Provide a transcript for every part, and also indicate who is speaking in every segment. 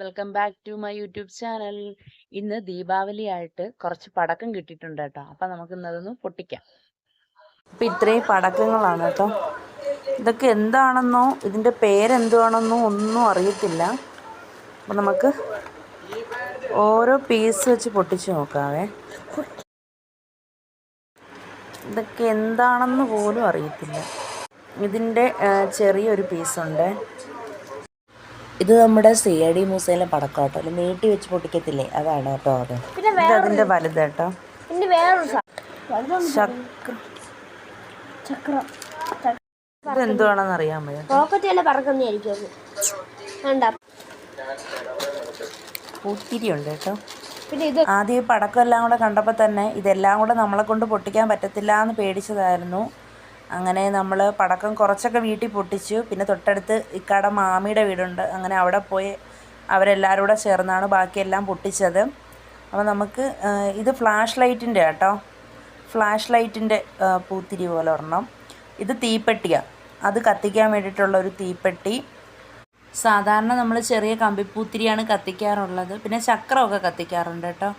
Speaker 1: Welcome back to my YouTube channel. ഇന്ന് ദീപാവലി ആയിട്ട് കുറച്ച് പടക്കം കിട്ടിയിട്ടുണ്ട് കേട്ടോ. അപ്പം നമുക്ക് ഇന്നതൊന്ന് പൊട്ടിക്കാം. അപ്പം ഇത്രയും പടക്കങ്ങളാണ് കേട്ടോ. ഇതൊക്കെ എന്താണെന്നോ ഇതിന്റെ പേരെന്തുവാണെന്നോ ഒന്നും അറിയത്തില്ല. അപ്പം നമുക്ക് ഓരോ പീസ് വെച്ച് പൊട്ടിച്ച് നോക്കാവേ. ഇതൊക്കെ എന്താണെന്ന് പോലും അറിയത്തില്ല. ഇതിന്റെ ചെറിയൊരു പീസുണ്ട് ഇത് നമ്മുടെ സി ഐ ഡി മൂസയിലെ പടക്കം കേട്ടോ അല്ല നീട്ടി വെച്ച് പൊട്ടിക്കത്തില്ലേ? അതാണ് കേട്ടോ അത്. ഇത് അതിന്റെ വലുത് കേട്ടോ.
Speaker 2: പിന്നെ വേറൊരു സാധനം
Speaker 1: ചക്ര
Speaker 2: ചക്രം.
Speaker 1: ഇത് എന്തുവാണെന്ന് അറിയാൻ വയ്യ
Speaker 2: റോക്കറ്റ് പറക്കുന്നതായിരിക്കും വേണ്ട
Speaker 1: പൂത്തിരി ഉണ്ട് കേട്ടോ.
Speaker 2: പിന്നെ ഇത്
Speaker 1: ആദ്യം ഈ പടക്കം എല്ലാം കൂടെ കണ്ടപ്പോൾ തന്നെ ഇതെല്ലാം കൂടെ നമ്മളെ കൊണ്ട് പൊട്ടിക്കാൻ പറ്റത്തില്ല എന്ന് പേടിച്ചതായിരുന്നു. അങ്ങനെ നമ്മൾ പടക്കം കുറച്ചൊക്കെ വീട്ടിൽ പൊട്ടിച്ചു. പിന്നെ തൊട്ടടുത്ത് ഇക്കാടെ മാമിയുടെ വീടുണ്ട്. അങ്ങനെ അവിടെ പോയി അവരെല്ലാവരും കൂടെ ചേർന്നാണ് ബാക്കിയെല്ലാം പൊട്ടിച്ചത്. അപ്പോൾ നമുക്ക് ഇത് ഫ്ലാഷ് ലൈറ്റിന്റെ കേട്ടോ. ഫ്ലാഷ് ലൈറ്റിന്റെ പൂത്തിരി പോലെ ഒരെണ്ണം. ഇത് തീപ്പെട്ടിയാണ് അത് കത്തിക്കാൻ വേണ്ടിയിട്ടുള്ള ഒരു തീപ്പെട്ടി. സാധാരണ നമ്മൾ ചെറിയ കമ്പിപ്പൂത്തിരിയാണ് കത്തിക്കാറുള്ളത്. പിന്നെ ചക്രമൊക്കെ കത്തിക്കാറുണ്ട് കേട്ടോ.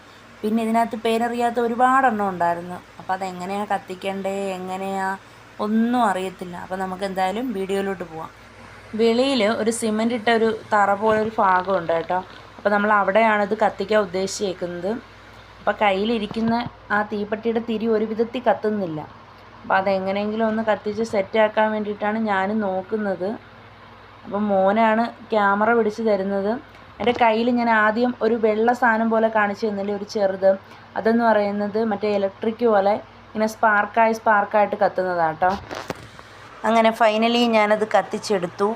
Speaker 1: പിന്നെ ഇതിനകത്ത് പേരറിയാത്ത ഒരുപാടെണ്ണം ഉണ്ടായിരുന്നു. അപ്പോൾ അതെങ്ങനെയാണ് കത്തിക്കേണ്ടത് എങ്ങനെയാ? ഒന്നും അറിയത്തില്ല. അപ്പോൾ നമുക്ക് എന്തായാലും വീഡിയോയിലോട്ട് പോവാം. വെളിയിൽ ഒരു സിമന്റ് ഇട്ട ഒരു തറ പോലെ ഒരു ഭാഗമുണ്ട് കേട്ടോ. അപ്പോൾ നമ്മൾ അവിടെയാണ് ഇത് കത്തിക്കാൻ ഉദ്ദേശിച്ചേക്കുന്നത്. അപ്പോൾ കയ്യിലിരിക്കുന്ന ആ തീപ്പെട്ടിയുടെ തിരി ഒരു വിധത്തിൽ കത്തുന്നില്ല. അപ്പോൾ അതെങ്ങനെയെങ്കിലും ഒന്ന് കത്തിച്ച് സെറ്റാക്കാൻ വേണ്ടിയിട്ടാണ് ഞാൻ നോക്കുന്നത്. അപ്പം മോനാണ് ക്യാമറ പിടിച്ച് തരുന്നത്. എന്റെ കയ്യിൽ ഞാൻ ആദ്യം ഒരു വെള്ള സാധനം പോലെ കാണിച്ചു തന്നില്ലേ? ഒരു ചെറുത്. അതെന്ന് പറയുന്നത് മറ്റേ ഇലക്ട്രിക് പോലെ ഇങ്ങനെ സ്പാർക്കായി സ്പാർക്കായിട്ട് കത്തുന്നതാണ് കേട്ടോ അങ്ങനെ ഫൈനലി ഞാനത് കത്തിച്ചെടുത്തു.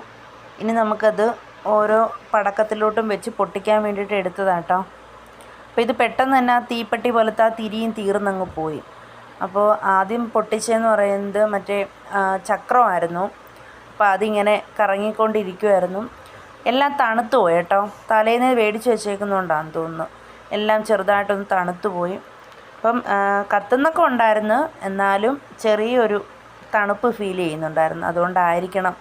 Speaker 1: ഇനി നമുക്കത് ഓരോ പടക്കത്തിലോട്ടും വെച്ച് പൊട്ടിക്കാൻ വേണ്ടിയിട്ട് എടുത്തതാണ് കേട്ടോ അപ്പോൾ ഇത് പെട്ടെന്ന് തന്നെ ആ തീപ്പെട്ടി പോലത്തെ ആ തിരിയും തീർന്നങ്ങ് പോയി. അപ്പോൾ ആദ്യം പൊട്ടിച്ചതെന്ന് പറയുന്നത് മറ്റേ ചക്രമായിരുന്നു. അപ്പോൾ അതിങ്ങനെ കറങ്ങിക്കൊണ്ടിരിക്കുമായിരുന്നു എല്ലാം തണുത്തു പോയി കേട്ടോ തലേന്ന് മേടിച്ച് വെച്ചേക്കുന്നതുകൊണ്ടാണെന്ന് തോന്നുന്നു. എല്ലാം ചെറുതായിട്ടൊന്ന് തണുത്തു പോയി. അപ്പം കത്തുന്നൊക്കെ ഉണ്ടായിരുന്നു. എന്നാലും ചെറിയൊരു തണുപ്പ് ഫീൽ ചെയ്യുന്നുണ്ടായിരുന്നു. അതുകൊണ്ടായിരിക്കണം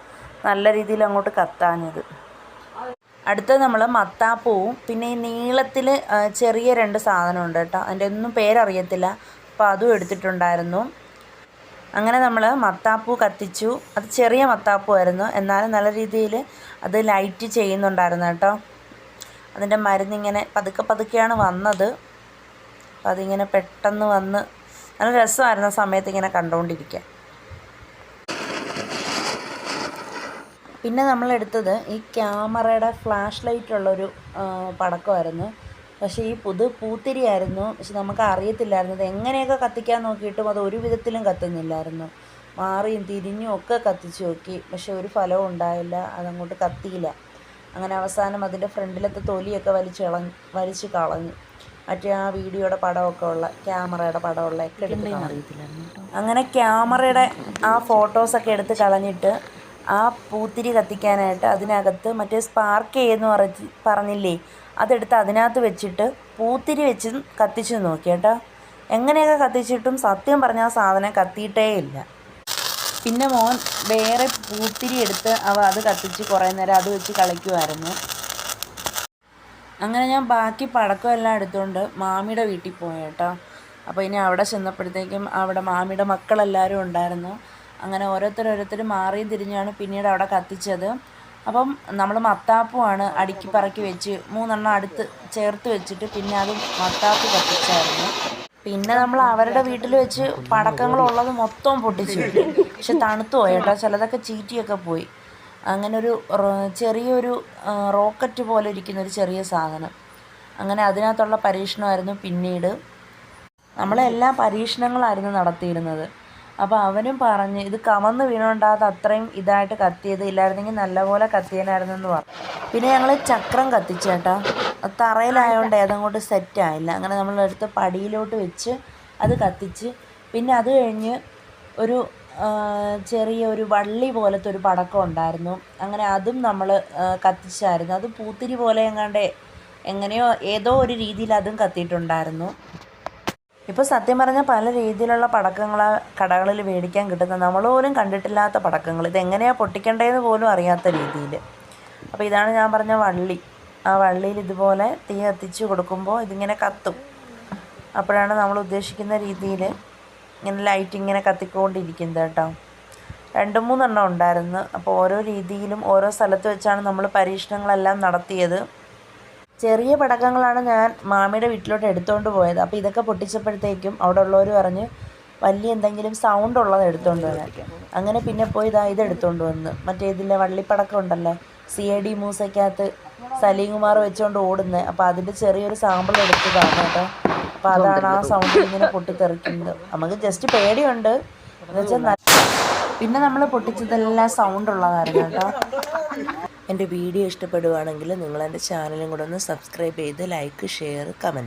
Speaker 1: നല്ല രീതിയിൽ അങ്ങോട്ട് കത്താഞ്ഞത്. അടുത്തത് നമ്മൾ മത്താപ്പൂവും പിന്നെ ഈ നീളത്തിൽ ചെറിയ രണ്ട് സാധനമുണ്ട് കേട്ടോ. അതിന്റെ ഒന്നും പേരറിയത്തില്ല. അപ്പോൾ അതും എടുത്തിട്ടുണ്ടായിരുന്നു. അങ്ങനെ നമ്മൾ മത്താപ്പൂ കത്തിച്ചു. അത് ചെറിയ മത്താപ്പൂ ആയിരുന്നു. എന്നാലും നല്ല രീതിയിൽ അത് ലൈറ്റ് ചെയ്യുന്നുണ്ടായിരുന്നു കേട്ടോ. അതിന്റെ മരുന്നിങ്ങനെ പതുക്കെ പതുക്കെയാണ് വന്നത്. അപ്പം അതിങ്ങനെ പെട്ടെന്ന് വന്ന് നല്ല രസമായിരുന്ന സമയത്ത് ഇങ്ങനെ കണ്ടുകൊണ്ടിരിക്കാൻ പിന്നെ നമ്മളെടുത്തത് ഈ ക്യാമറയുടെ ഫ്ലാഷ് ലൈറ്റുള്ളൊരു പടക്കമായിരുന്നു. പക്ഷേ ഈ പുതു പൂത്തിരിയായിരുന്നു. പക്ഷെ നമുക്ക് അറിയത്തില്ലായിരുന്നു. ഇത് എങ്ങനെയൊക്കെ കത്തിക്കാൻ നോക്കിയിട്ടും അത് ഒരു വിധത്തിലും കത്തുന്നില്ലായിരുന്നു. മാറിയും തിരിഞ്ഞും ഒക്കെ കത്തിച്ച് നോക്കി. പക്ഷെ ഒരു ഫലവും ഉണ്ടായില്ല. അതങ്ങോട്ട് കത്തിയില്ല. അങ്ങനെ അവസാനം അതിന്റെ ഫ്രണ്ടിലത്തെ തൊലിയൊക്കെ വലിച്ച് കളഞ്ഞ് വലിച്ച് കളഞ്ഞു. മറ്റേ ആ വീഡിയോയുടെ പടമൊക്കെ ഉള്ള ക്യാമറയുടെ പടമുള്ള ഒക്കെ എടുത്ത് അറിയത്തില്ലായിരുന്നു അങ്ങനെ ക്യാമറയുടെ ആ ഫോട്ടോസൊക്കെ എടുത്ത് കളഞ്ഞിട്ട് ആ പൂത്തിരി കത്തിക്കാനായിട്ട് അതിനകത്ത് മറ്റേ സ്പാർക്ക് ചെയ്യുന്നു പറഞ്ഞ് പറഞ്ഞില്ലേ? അതെടുത്ത് അതിനകത്ത് വെച്ചിട്ട് പൂത്തിരി വെച്ച് കത്തിച്ചു നോക്കി കേട്ടോ. എങ്ങനെയൊക്കെ കത്തിച്ചിട്ടും സത്യം പറഞ്ഞ ആ സാധനം കത്തിയിട്ടേ ഇല്ല. പിന്നെ മോൻ വേറെ പൂത്തിരി എടുത്ത് അവ അത് കത്തിച്ച് കുറേ നേരം അത് വെച്ച് കളിക്കുമായിരുന്നു അങ്ങനെ ഞാൻ ബാക്കി പടക്കം എല്ലാം എടുത്തുകൊണ്ട് മാമിയുടെ വീട്ടിൽ പോയി കേട്ടോ. അപ്പോൾ ഇനി അവിടെ ചെന്നപ്പോഴത്തേക്കും അവിടെ മാമിയുടെ മക്കളെല്ലാവരും ഉണ്ടായിരുന്നു. അങ്ങനെ ഓരോരുത്തർ മാറിയും തിരിഞ്ഞാണ് പിന്നീട് അവിടെ കത്തിച്ചത്. അപ്പം നമ്മൾ മത്താപ്പുമാണ് അടുക്കി പറക്കി വെച്ച് മൂന്നെണ്ണം അടുത്ത് ചേർത്ത് വെച്ചിട്ട് പിന്നെ അത് മത്താപ്പ് കത്തിച്ചായിരുന്നു. പിന്നെ നമ്മൾ അവരുടെ വീട്ടിൽ വെച്ച് പടക്കങ്ങളുള്ളത് മൊത്തം പൊട്ടിച്ചു. പക്ഷെ തണുത്തു പോയി കേട്ടോ. ചിലതൊക്കെ ചീറ്റിയൊക്കെ പോയി. അങ്ങനെ ഒരു ചെറിയൊരു റോക്കറ്റ് പോലെ ഇരിക്കുന്ന ഒരു ചെറിയ സാധനം. അങ്ങനെ അതിനകത്തുള്ള പരീക്ഷണമായിരുന്നു പിന്നീട്. നമ്മളെല്ലാ പരീക്ഷണങ്ങളായിരുന്നു നടത്തിയിരുന്നത്. അപ്പോൾ അവനും പറഞ്ഞ് ഇത് കമന്ന് വീണുണ്ടാകാത്ത അത്രയും ഇതായിട്ട് കത്തിയത്. ഇല്ലായിരുന്നെങ്കിൽ നല്ലപോലെ കത്തിയനായിരുന്നു എന്ന് പറഞ്ഞു. പിന്നെ ഞങ്ങൾ ചക്രം കത്തിച്ചേട്ടാ തറയിലായതുകൊണ്ട് ഏതങ്ങോട്ട് സെറ്റായില്ല അങ്ങനെ നമ്മളെടുത്ത് പടിയിലോട്ട് വെച്ച് അത് കത്തിച്ച് പിന്നെ അത് കഴിഞ്ഞ് ഒരു ചെറിയ ഒരു വള്ളി പോലത്തെ ഒരു പടക്കം ഉണ്ടായിരുന്നു. അങ്ങനെ അതും നമ്മൾ കത്തിച്ചായിരുന്നു. അത് പൂത്തിരി പോലെ എങ്ങാണ്ട് എങ്ങനെയോ ഏതോ ഒരു രീതിയിൽ അതും കത്തിയിട്ടുണ്ടായിരുന്നു. ഇപ്പോൾ സത്യം പറഞ്ഞാൽ പല രീതിയിലുള്ള പടക്കങ്ങൾ കടകളിൽ മേടിക്കാൻ കിട്ടുന്ന നമ്മൾ പോലും കണ്ടിട്ടില്ലാത്ത പടക്കങ്ങൾ. ഇത് ഇതെങ്ങനെയാണ് പൊട്ടിക്കേണ്ടതെന്ന് പോലും അറിയാത്ത രീതിയിൽ അപ്പോൾ ഇതാണ് ഞാൻ പറഞ്ഞ വള്ളി. ആ വള്ളിയിൽ ഇതുപോലെ തീ കത്തിച്ച് കൊടുക്കുമ്പോൾ ഇതിങ്ങനെ കത്തും. അപ്പോഴാണ് നമ്മൾ ഉദ്ദേശിക്കുന്ന രീതിയിൽ ഇങ്ങനെ ലൈറ്റ് ഇങ്ങനെ കത്തിക്കൊണ്ടിരിക്കുന്നത് കേട്ടോ. രണ്ട് മൂന്നെണ്ണം ഉണ്ടായിരുന്നു. അപ്പോൾ ഓരോ രീതിയിലും ഓരോ സ്ഥലത്ത് വെച്ചാണ് നമ്മൾ പരീക്ഷണങ്ങളെല്ലാം നടത്തിയത്. ചെറിയ പടക്കങ്ങളാണ് ഞാൻ മാമിയുടെ വീട്ടിലോട്ട് എടുത്തുകൊണ്ട് പോയത്. അപ്പോൾ ഇതൊക്കെ പൊട്ടിച്ചപ്പോഴത്തേക്കും അവിടെ ഉള്ളവർ പറഞ്ഞ് വലിയ എന്തെങ്കിലും സൗണ്ട് ഉള്ളത് എടുത്തുകൊണ്ട് വരാൻ. അങ്ങനെ പിന്നെ പോയി ഇതാ ഇത് എടുത്തുകൊണ്ട് വന്ന്. മറ്റേ ഇതിലെ വള്ളിപ്പടക്കം ഉണ്ടല്ലോ സി എ ഡി മൂസയ്ക്കകത്ത് സലീം കുമാർ വെച്ചുകൊണ്ട് ഓടുന്നത് അപ്പോൾ അതിന്റെ ചെറിയൊരു സാമ്പിൾ എടുത്തതാണ് കേട്ടോ. അപ്പോൾ അതാണ് ആ സൗണ്ട് ഇങ്ങനെ പൊട്ടിത്തെറിക്കുന്നത്. നമുക്ക് ജസ്റ്റ് പേടിയുണ്ട്. പിന്നെ നമ്മൾ പൊട്ടിച്ചതെല്ലാം സൗണ്ട് ഉള്ളതായിരുന്നു കേട്ടോ. എന്റെ വീഡിയോ ഇഷ്ടപ്പെടുവാണെങ്കിൽ നിങ്ങൾ എന്റെ ചാനലും കൂടെ ഒന്ന് സബ്സ്ക്രൈബ് ചെയ്ത് ലൈക്ക് ഷെയർ കമന്റ്